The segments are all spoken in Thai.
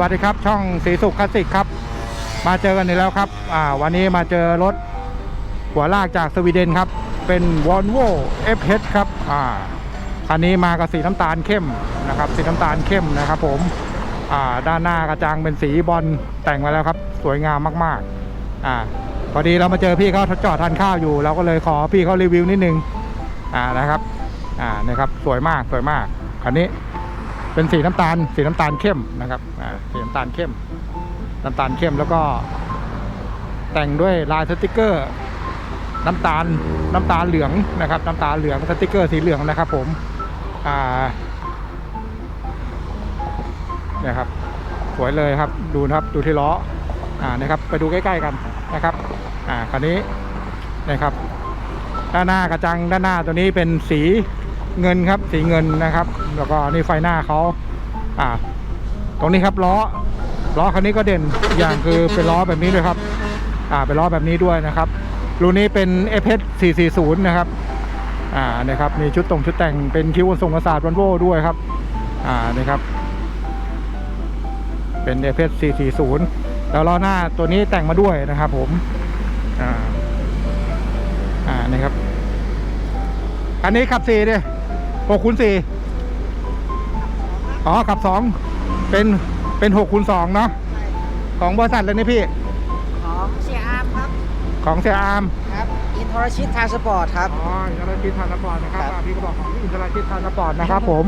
วัสดีครับ ช่องสีสุขคลาสสิกครับ มาเจอกันอีกแล้วครับอ่าวันนี้มาเจอรถหัวลากจากสวีเดนครับ เป็น Volvo FH ครับอ่าคันนี้มากับสีน้ำตาลเข้มนะครับ สีน้ำตาลเข้มนะครับ ผมอ่าด้านหน้ากระจังเป็นสีบอลแต่งมาแล้วครับ สวยงามมากๆอ่าพอดีเรามาเจอพี่เขาจอดทานข้าวอยู่ เราก็เลยขอพี่เขารีวิวนิดนึงอ่านะครับอ่านะครับสวยมากสวยมากคันนี้ เป็นสีน้ำตาล สีน้ำตาลเข้มนะครับสีน้ำตาลเข้ม น้ำตาลเข้มแล้วก็ แต่งด้วยลายสติกเกอร์ น้ำตาลน้ำตาลเหลืองนะครับ น้ำตาลเหลืองสติกเกอร์สีเหลืองนะครับ ผมอ่าเนี่ยครับสวยเลยครับดูนะครับดูที่ล้ออ่านะครับ ไปดูใกล้ๆกันนะครับ อ่าคันนี้นะครับ ด้านหน้ากระจังด้านหน้าตัวนี้เป็นสี เงินครับสีเงินนะครับ แล้วก็นี่ไฟหน้าเขาอ่า ตรงนี้ครับล้อล้อคันนี้ก็เด่นอย่างคือเป็นล้อแบบนี้ด้วยครับ อ่าเป็นล้อแบบนี้ด้วยนะครับรุ่นนี้เป็น FH 440 นะครับ อ่านะครับมีชุดตรงชุดแต่งเป็นคิ้วทรงกระสาดวันโวด้วยครับ อ่านะครับ เป็น FH 440 แล้วล้อหน้าตัวนี้แต่งมาด้วยนะครับ ผม อ่า อ่านะครับ อันนี้ขับสี่ดิ หกคูณสี่อ๋อขับสองเป็นเป็นหกคูณสองเนาะของบริษัทเลยนี่พี่ ของเสียอาร์มครับ ของเสียอาร์มครับอินทรชิตทางสปอร์ตครับอ๋ออินทรชิตทานสปอร์ตนะครับครับอ่าพี่ก็บอกของอินทรชิตทานสปอร์ตนะครับ ผม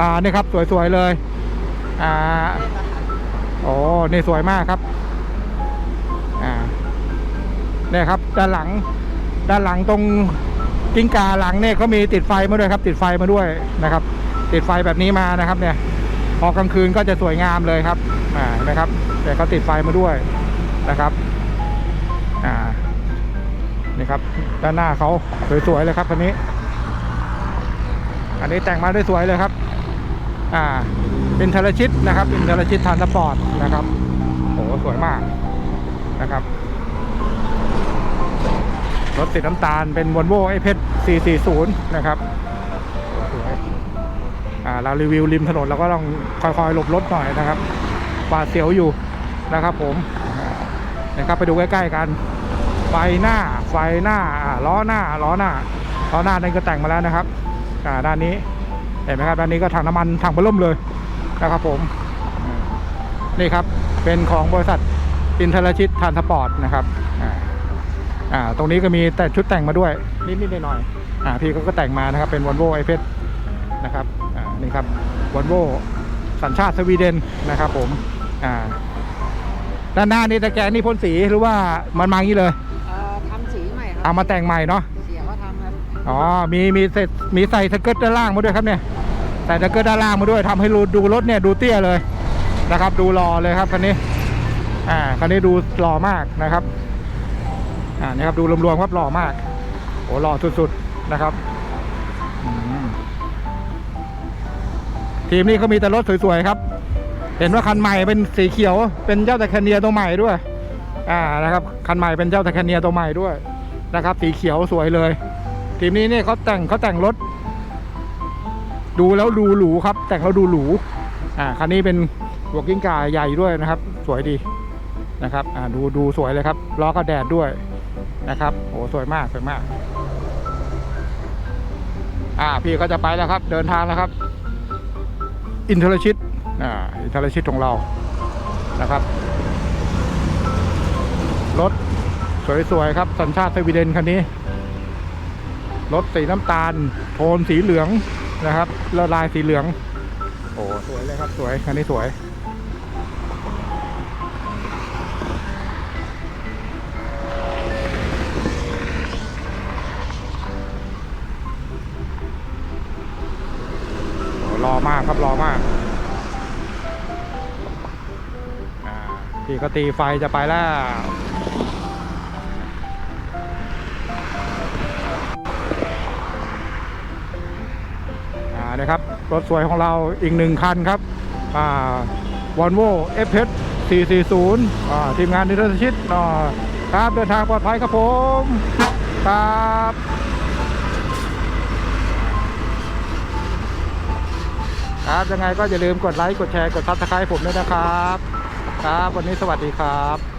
อ่านี่ครับสวยๆเลย อ่าโอ้นี่สวยมากครับ อ่าเนี่ยครับ ด้านหลัง ด้านหลังตรง กิ้งกาหลังเนี่ยเขามีติดไฟมาด้วยครับ ติดไฟมาด้วยนะครับ ติดไฟแบบนี้มานะครับ เนี่ย พอกลางคืนก็จะสวยงามเลยครับอ่านะครับแต่เขาติดไฟมาด้วยนะครับอ่านี่ครับ ด้านหน้าเขาสวยๆเลยครับคันนี้ อันนี้แต่งมาได้สวยเลยครับ อ่า เป็นทเลชิตนะครับ เป็นทเลชิตทานสปอร์ตนะครับโอ้โหสวยมากนะครับ รถสีน้ำตาลเป็น Volvo a p 440 นะครับสวยอ่าเรารีวิวริมถนนเราก็ต้องค่อยๆหลบรถหน่อยนะครับปาเสียวอยู่นะครับผมนะครับไปดูใกล้ๆกัน ไฟหน้าไฟหน้าอ่าล้อหน้าล้อหน้าล้อหน้านั่นก็แต่งมาแล้วนะครับอ่าด้านนี้เห็นไหมครับด้านนี้ก็ถังน้ำมันถังเบล่มเลยนะครับผมนี่ครับเป็นของบริษัทอินเทอร์ชิตทานสปอร์ตนะครับ อ่าอ่าตรงนี้ก็มีแต่ชุดแต่งมาด้วย นิดๆหน่อยๆอ่าพี่เขาก็แต่งมานะครับเป็น Volvo i p เพนะครับอ่านี่ครับ Volvo สัญชาติสวีเดนนะครับผมอ่าด้านหน้านี่ตะแกรงนี่พ่นสีหรือว่ามันมาอย่างนี้เลยเอ่อทำสีใหม่ครัเอามาแต่งใหม่เนาะเสียเขาทำครับอ๋อมีมีเสร็จมีใส่สเกิร์ตด้านล่างมาด้วยครับเนี่ยใส่สเกิร์ตด้านล่างมาด้วยทำให้ดูดูรถเนี่ยดูเตี้ยเลยนะครับ ดูหล่อเลยครับคันนี้อ่าคันนี้ดูหล่อมากนะครับ อ่านี่ครับดูรวมๆครับหล่อมากโอ้หล่อสุดๆนะครับทีมนี้เขามีแต่รถสวยๆครับ เห็นว่าคันใหม่เป็นสีเขียว เป็นเจ้าตะแคเนียตัวใหม่ด้วย อ่านะครับ คันใหม่เป็นเจ้าตะแคเนียตัวใหม่ด้วยนะครับ สีเขียวสวยเลย ทีมนี้เนี่ยเขาแต่งเขาแต่งรถ ดูแล้วดูหรูครับ แต่งแล้วดูหรูอ่าคันนี้เป็นหัวกิ้งก่าใหญ่ด้วยนะครับ สวยดีนะครับ อ่าดูดูสวยเลยครับล้อก็แดดด้วย นะครับโอ้สวยมากสวยมาก อ่าพี่ก็จะไปแล้วครับ เดินทางแล้วครับ อินเทอร์ชิตอ่าอินเทอร์ชิตของเรานะครับ รถสวยๆครับ สัญชาติสวีเดนคันนี้ รถสีน้ำตาล โทนสีเหลืองนะครับล้วลายสีเหลือง โอ้สวยเลยครับสวยคันนี้สวย ครับรอมากพี่ก็ตีไฟจะไปแล้วนะครับ รถสวยของเราอีกหนึ่งคันครับวอลโว่เอฟเพ440 ทีมงานนิรชิตครับเดินทางปลอดภัยครับผม ครับ ครับยังไงก็อย่าลืมกดไลค์กดแชร์กดซับสไครต์ผมด้วยนะครับ ครับ วันนี้สวัสดีครับ